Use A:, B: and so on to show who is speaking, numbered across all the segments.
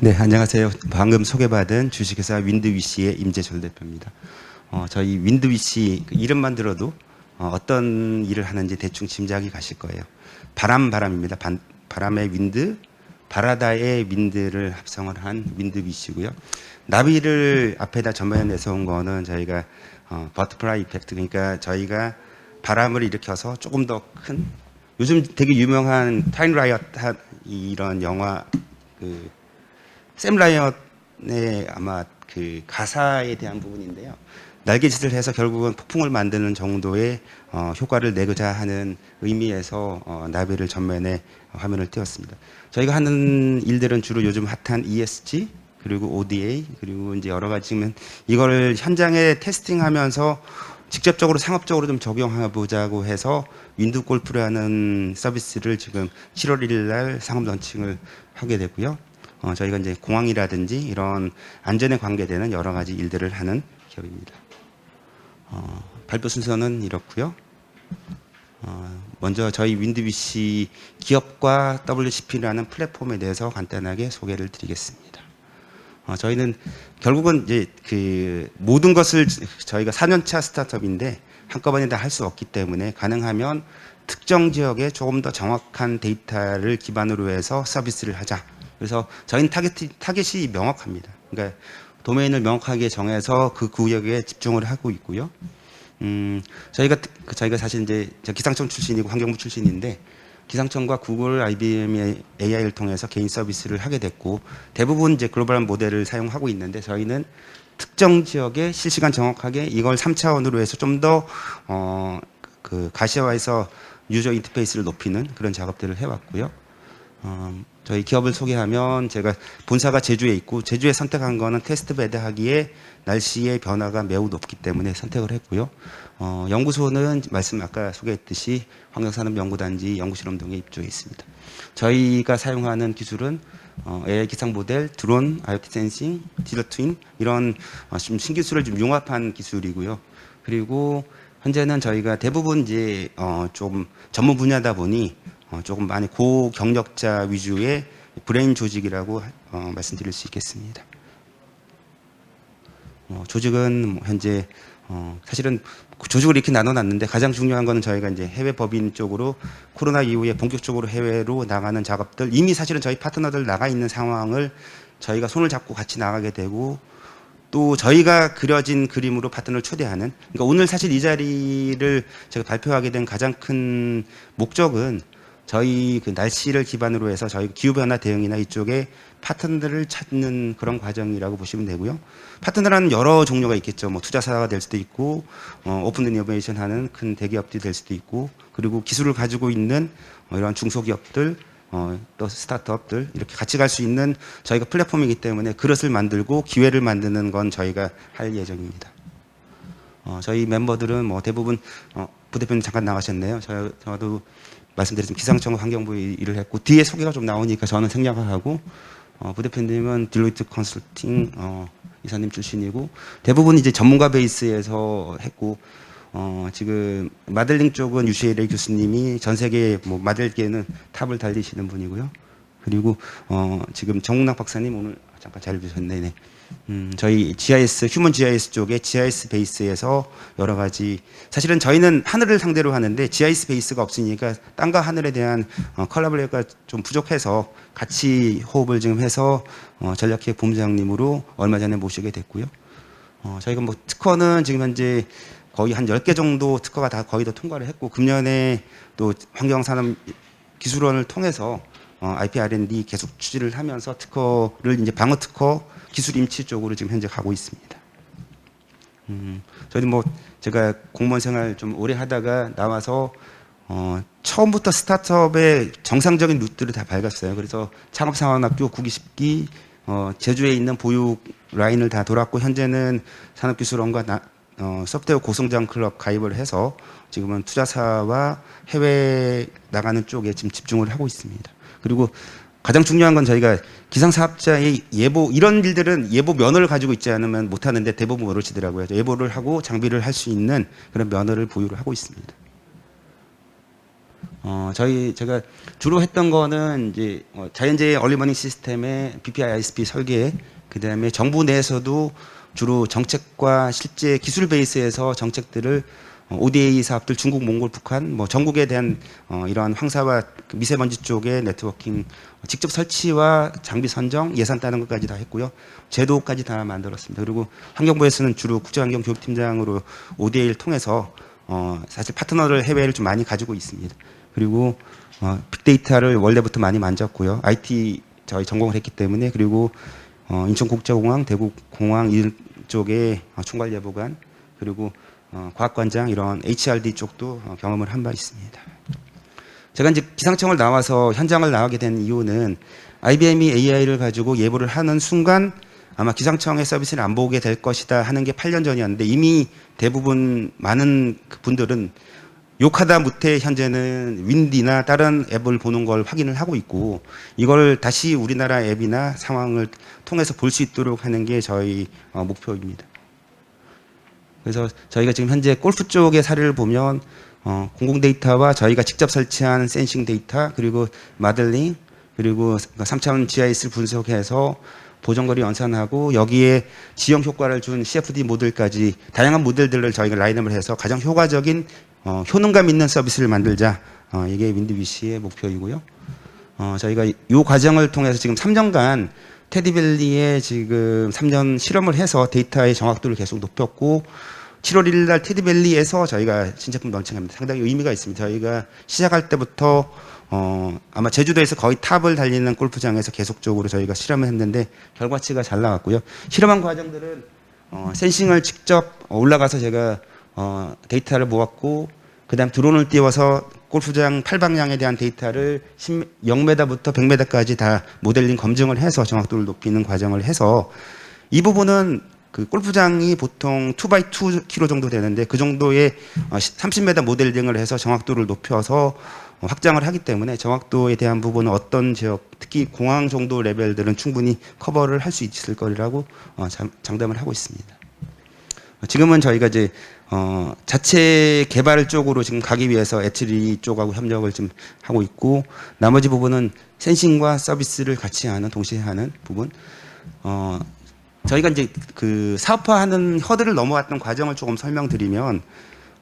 A: 네, 안녕하세요. 방금 소개받은 주식회사 윈드위시의 임재철 대표입니다. 어, 저희 윈드위시 그 이름만 들어도 어, 떤 일을 하는지 대충 짐작이 가실 거예요. 바람 바람입니다. 반- 바람의 윈드, 바라다의 윈드를 합성을 한 윈드위시고요. 나비를 앞에다 전면에 내세운 거는 저희가 어, 버터플라이 이펙트 그러니까 저희가 바람을 일으켜서 조금 더 큰 요즘 되게 유명한 타임 라이엇 이런 영화 그 샘 라이엇의 아마 그 가사에 대한 부분인데요. 날개짓을 해서 결국은 폭풍을 만드는 정도의 어, 효과를 내고자 하는 의미에서 어, 나비를 전면에 화면을 띄웠습니다. 저희가 하는 일들은 주로 요즘 핫한 ESG 그리고 ODA 그리고 이제 여러 가지 지금 이거를 현장에 테스팅하면서 직접적으로 상업적으로 좀 적용해 보자고 해서 윈드 골프라는 서비스를 지금 7월 1일 날 상업 런칭을 하게 되고요. 어, 저희가 이제 공항이라든지 이런 안전에 관계되는 여러 가지 일들을 하는 기업입니다. 어, 발표 순서는 이렇고요. 어, 먼저 저희 윈드비시 기업과 WCP라는 플랫폼에 대해서 간단하게 소개를 드리겠습니다. 어, 저희는 결국은 이제 그 모든 것을 저희가 4년차 스타트업인데 한꺼번에 다 할 수 없기 때문에 가능하면 특정 지역에 조금 더 정확한 데이터를 기반으로 해서 서비스를 하자. 그래서 저희는 타겟이, 타겟이 명확합니다. 그러니까 도메인을 명확하게 정해서 그 구역에 집중을 하고 있고요. 음, 저희가 그 저희가 사실 이제 저 기상청 출신이고 환경부 출신인데 기상청과 구글, IBM의 AI를 통해서 개인 서비스를 하게 됐고 대부분 이제 글로벌한 모델을 사용하고 있는데 저희는 특정 지역에 실시간 정확하게 이걸 3차원으로 해서 좀 더 어, 그 가시화해서 유저 인터페이스를 높이는 그런 작업들을 해왔고요. 어, 저희 기업을 소개하면 제가 본사가 제주에 있고 제주에 선택한 거는 테스트 베드 하기에 날씨의 변화가 매우 높기 때문에 선택을 했고요. 어, 연구소는 말씀 아까 소개했듯이 환경산업연구단지 연구실험동에 입주해 있습니다. 저희가 사용하는 기술은 어, AI 기상 모델, 드론, IoT 센싱, 디지털 트윈 이런 어, 좀 신기술을 좀 융합한 기술이고요. 그리고 현재는 저희가 대부분 이제 어, 좀 전문 분야다 보니 어, 조금 많이 고경력자 위주의 브레인 조직이라고 어, 말씀드릴 수 있겠습니다. 어, 조직은 뭐 현재 어, 사실은 그 조직을 이렇게 나눠놨는데 가장 중요한 거는 저희가 이제 해외 법인 쪽으로 코로나 이후에 본격적으로 해외로 나가는 작업들 이미 사실은 저희 파트너들 나가 있는 상황을 저희가 손을 잡고 같이 나가게 되고 또 저희가 그려진 그림으로 파트너를 초대하는 그러니까 오늘 사실 이 자리를 제가 발표하게 된 가장 큰 목적은 저희 그 날씨를 기반으로 해서 저희 기후 변화 대응이나 이쪽에 파트너들을 찾는 그런 과정이라고 보시면 되고요. 파트너라는 여러 종류가 있겠죠. 뭐 투자사가 될 수도 있고 어, 오픈 이노베이션 하는 큰 대기업들이 될 수도 있고 그리고 기술을 가지고 있는 어, 이런 중소기업들 어, 또 스타트업들 이렇게 같이 갈 수 있는 저희가 플랫폼이기 때문에 그릇을 만들고 기회를 만드는 건 저희가 할 예정입니다. 어, 저희 멤버들은 뭐 대부분 어, 부대표님 잠깐 나가셨네요. 저, 저도 말씀드렸지만 기상청 환경부에 일을 했고 뒤에 소개가 좀 나오니까 저는 생략을 하고 어, 부대표님은 딜로이트 컨설팅 어, 이사님 출신이고 대부분 이제 전문가 베이스에서 했고 어, 지금 마델링 쪽은 유시엘의 교수님이 전 세계 뭐 마델계는 탑을 달리시는 분이고요. 그리고 어, 지금 정웅락 박사님 오늘 잠깐 잘 보셨네. 네. 음, 저희 GIS 휴먼 GIS 쪽에 GIS 베이스에서 여러 가지 사실은 저희는 하늘을 상대로 하는데 GIS 베이스가 없으니까 땅과 하늘에 대한 어, 컬라보레이가 좀 부족해서 같이 호흡을 지금 해서 어, 전략기획 본부장님으로 얼마 전에 모시게 됐고요. 어, 저희가 뭐 특허는 지금 현재 거의 한 10개 정도 특허가 다 거의 다 통과를 했고 금년에 또 환경산업 기술원을 통해서 어, IP R&D 계속 추진을 하면서 특허를 이제 방어 특허 기술 임치 쪽으로 지금 현재 가고 있습니다. 음, 저희도 뭐 제가 공무원 생활 좀 오래 하다가 나와서 어, 처음부터 스타트업의 정상적인 루트를 다 밟았어요. 그래서 창업상황학교 9기 10기 어, 제주에 있는 보육 라인을 다 돌았고 현재는 산업기술원과 나, 어, 소프트웨어 고성장 클럽 가입을 해서 지금은 투자사와 해외 나가는 쪽에 지금 집중을 하고 있습니다. 그리고 가장 중요한 건 저희가 기상사업자의 예보 이런 일들은 예보 면허를 가지고 있지 않으면 못 하는데 대부분 어려지더라고요. 예보를 하고 장비를 할 수 있는 그런 면허를 보유를 하고 있습니다. 어, 저희 제가 주로 했던 거는 이제 어, 자연재해 얼리머닝 시스템의 BPI ISP 설계, 그다음에 정부 내에서도 주로 정책과 실제 기술 베이스에서 정책들을 어, ODA 사업들 중국, 몽골, 북한 뭐 전국에 대한 어, 이러한 황사와 그 미세먼지 쪽의 네트워킹 어, 직접 설치와 장비 선정, 예산 따는 것까지 다 했고요. 제도까지 다 만들었습니다. 그리고 환경부에서는 주로 국제환경 교육팀장으로 ODA를 통해서 어, 사실 파트너를 해외를 좀 많이 가지고 있습니다. 그리고 어, 빅데이터를 원래부터 많이 만졌고요. IT 저희 전공을 했기 때문에 그리고 어, 인천국제공항, 대구공항 이쪽에 어, 총괄예보관 그리고 어, 과학관장 이런 HRD 쪽도 어, 경험을 한 바 있습니다. 제가 이제 기상청을 나와서 현장을 나가게 된 이유는 IBM이 AI를 가지고 예보를 하는 순간 아마 기상청의 서비스를 안 보게 될 것이다 하는 게 8년 전이었는데 이미 대부분 많은 그 분들은 욕하다 못해 현재는 윈디나 다른 앱을 보는 걸 확인을 하고 있고 이걸 다시 우리나라 앱이나 상황을 통해서 볼 수 있도록 하는 게 저희 어, 목표입니다. 그래서 저희가 지금 현재 골프 쪽의 사례를 보면 어, 공공 데이터와 저희가 직접 설치한 센싱 데이터 그리고 마들링 그리고 3차원 GIS를 분석해서 보정거리 연산하고 여기에 지형 효과를 준 CFD 모델까지 다양한 모델들을 저희가 라인업을 해서 가장 효과적인 어, 효능감 있는 서비스를 만들자 어, 이게 윈드비시의 목표이고요. 어, 저희가 이 과정을 통해서 지금 3년간 테디밸리에 지금 3년 실험을 해서 데이터의 정확도를 계속 높였고 7월 1일 날 테디밸리에서 저희가 신제품 런칭합니다. 상당히 의미가 있습니다. 저희가 시작할 때부터 어, 아마 제주도에서 거의 탑을 달리는 골프장에서 계속적으로 저희가 실험을 했는데 결과치가 잘 나왔고요. 실험한 과정들은 어, 센싱을 직접 올라가서 제가 어, 데이터를 모았고 그다음 드론을 띄워서 골프장 팔방향에 대한 데이터를 10, 0m부터 100m까지 다 모델링 검증을 해서 정확도를 높이는 과정을 해서 이 부분은 그 골프장이 보통 2x2 km 정도 되는데 그 정도의 어, 30m 모델링을 해서 정확도를 높여서 어, 확장을 하기 때문에 정확도에 대한 부분은 어떤 지역, 특히 공항 정도 레벨들은 충분히 커버를 할 수 있을 거라고 어, 장- 장담을 하고 있습니다. 지금은 저희가 이제 어, 자체 개발 쪽으로 지금 가기 위해서 에트리 쪽하고 협력을 좀 하고 있고 나머지 부분은 센싱과 서비스를 같이 하는 동시에 하는 부분. 어, 저희가 이제 그 사업화하는 허들을 넘어왔던 과정을 조금 설명드리면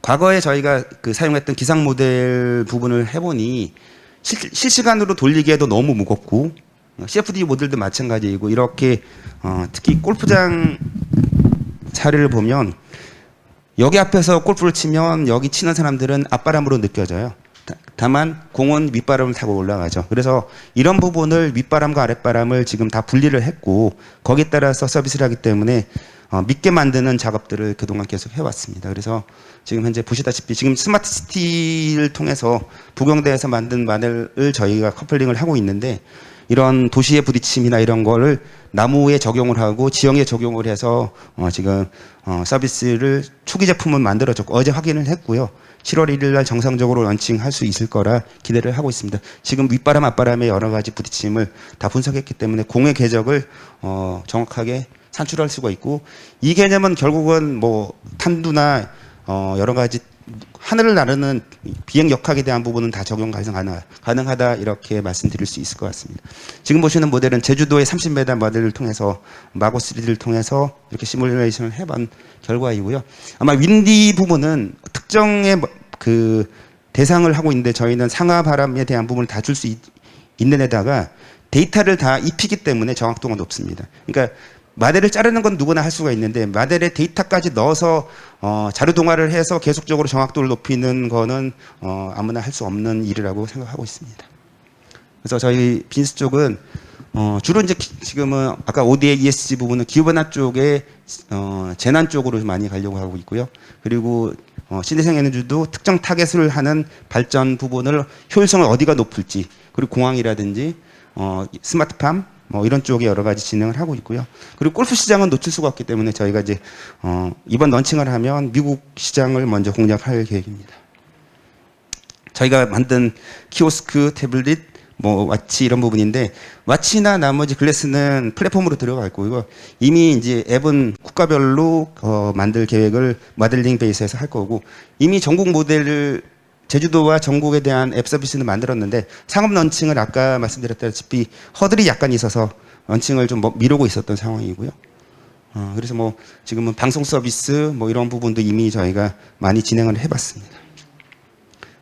A: 과거에 저희가 그 사용했던 기상 모델 부분을 해보니 실, 실시간으로 돌리기에도 너무 무겁고 어, CFD 모델도 마찬가지이고 이렇게 어, 특히 골프장 사례를 보면 여기 앞에서 골프를 치면 여기 치는 사람들은 앞바람으로 느껴져요. 다- 다만 공은 윗바람을 타고 올라가죠. 그래서 이런 부분을 윗바람과 아랫바람을 지금 다 분리를 했고 거기에 따라서 서비스를 하기 때문에 어, 믿게 만드는 작업들을 그동안 계속 해왔습니다. 그래서 지금 현재 보시다시피 지금 스마트 시티를 통해서 부경대에서 만든 모델을 저희가 커플링을 하고 있는데 이런 도시의 부딪힘이나 이런 거를 나무에 적용을 하고 지형에 적용을 해서 어, 지금 어, 서비스를 초기 제품은 만들어졌고 어제 확인을 했고요. 7월 1일 날 정상적으로 런칭할 수 있을 거라 기대를 하고 있습니다. 지금 윗바람 앞바람의 여러 가지 부딪힘을 다 분석했기 때문에 공의 궤적을 어, 정확하게 산출할 수가 있고 이 개념은 결국은 뭐 탄두나 어, 여러 가지 하늘을 나르는 비행 역학에 대한 부분은 다 적용 가능하다, 가능하다 이렇게 말씀드릴 수 있을 것 같습니다. 지금 보시는 모델은 제주도의 30m 모델을 통해서 마고 3D를 통해서 이렇게 시뮬레이션을 해본 결과이고요. 아마 윈디 부분은 특정의 뭐- 그 대상을 하고 있는데 저희는 상하 바람에 대한 부분을 다 줄 수 있는 데다가 데이터를 다 입히기 때문에 정확도가 높습니다. 그러니까 마델을 자르는 건 누구나 할 수가 있는데 마델에 데이터까지 넣어서 어, 자료 동화를 해서 계속적으로 정확도를 높이는 거는 어, 아무나 할 수 없는 일이라고 생각하고 있습니다. 그래서 저희 빈스 쪽은 어, 주로 이제 기- 지금은 아까 ODA ESG 부분은 기후변화 쪽에 어, 재난 쪽으로 많이 가려고 하고 있고요. 그리고 어, 신대생 에너지도 특정 타겟을 하는 발전 부분을 효율성을 어디가 높을지 그리고 공항이라든지 어, 스마트팜 뭐 이런 쪽에 여러 가지 진행을 하고 있고요. 그리고 골프 시장은 놓칠 수가 없기 때문에 저희가 이제 어, 이번 런칭을 하면 미국 시장을 먼저 공략할 계획입니다. 저희가 만든 키오스크, 태블릿, 뭐 와치 이런 부분인데 와치나 나머지 글래스는 플랫폼으로 들어갈 거고요. 이미 이제 앱은 국가별로 어, 만들 계획을 모델링 베이스에서 할 거고 이미 전국 모델을 제주도와 전국에 대한 앱 서비스는 만들었는데 상업 런칭을 아까 말씀드렸다시피 허들이 약간 있어서 런칭을 좀뭐 미루고 있었던 상황이고요. 어, 그래서 뭐 지금은 방송 서비스 뭐 이런 부분도 이미 저희가 많이 진행을 해봤습니다.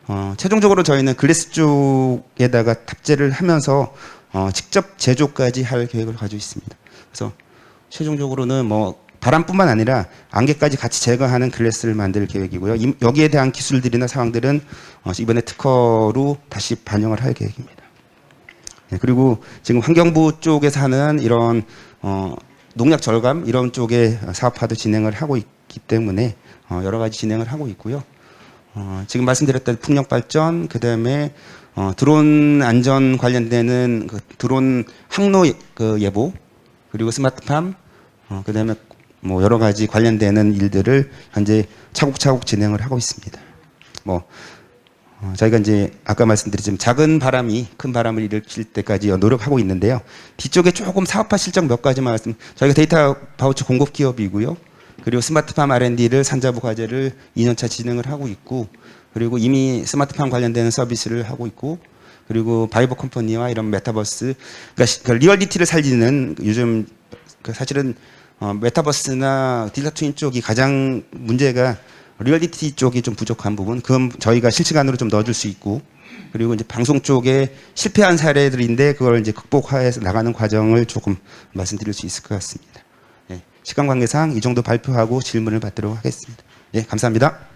A: 어, 최종적으로 저희는 글래스 쪽에다가 탑재를 하면서 어, 직접 제조까지 할 계획을 가지고 있습니다. 그래서 최종적으로는 뭐 바람뿐만 아니라 안개까지 같이 제거하는 글래스를 만들 계획이고요. 이- 여기에 대한 기술들이나 사항들은 어, 이번에 특허로 다시 반영을 할 계획입니다. 네, 그리고 지금 환경부 쪽에서 하는 이런 어, 농약 절감 이런 쪽의 사업화도 진행을 하고 있기 때문에 어, 여러 가지 진행을 하고 있고요. 어, 지금 말씀드렸던 풍력 발전, 그 다음에 어, 드론 안전 관련되는 그 드론 항로 예- 그 예보, 그리고 스마트팜, 어, 그 다음에 뭐 여러 가지 관련되는 일들을 현재 차곡차곡 진행을 하고 있습니다. 뭐 어, 저희가 이제 아까 말씀드렸지만 작은 바람이 큰 바람을 일으킬 때까지 노력하고 있는데요. 뒤쪽에 조금 사업화 실적 몇 가지만 말씀. 저희가 데이터 바우처 공급 기업이고요. 그리고 스마트팜 R&D를 산자부 과제를 2년차 진행을 하고 있고, 그리고 이미 스마트팜 관련되는 서비스를 하고 있고, 그리고 바이버 컴퍼니와 이런 메타버스, 그러니까 시- 그 리얼리티를 살리는 요즘 그 사실은 어, 메타버스나 딜타 트윈 쪽이 가장 문제가 리얼리티 쪽이 좀 부족한 부분, 그건 저희가 실시간으로 좀 넣어줄 수 있고, 그리고 이제 방송 쪽에 실패한 사례들인데 그걸 이제 극복해서 나가는 과정을 조금 말씀드릴 수 있을 것 같습니다. 예, 시간 관계상 이 정도 발표하고 질문을 받도록 하겠습니다. 예, 감사합니다.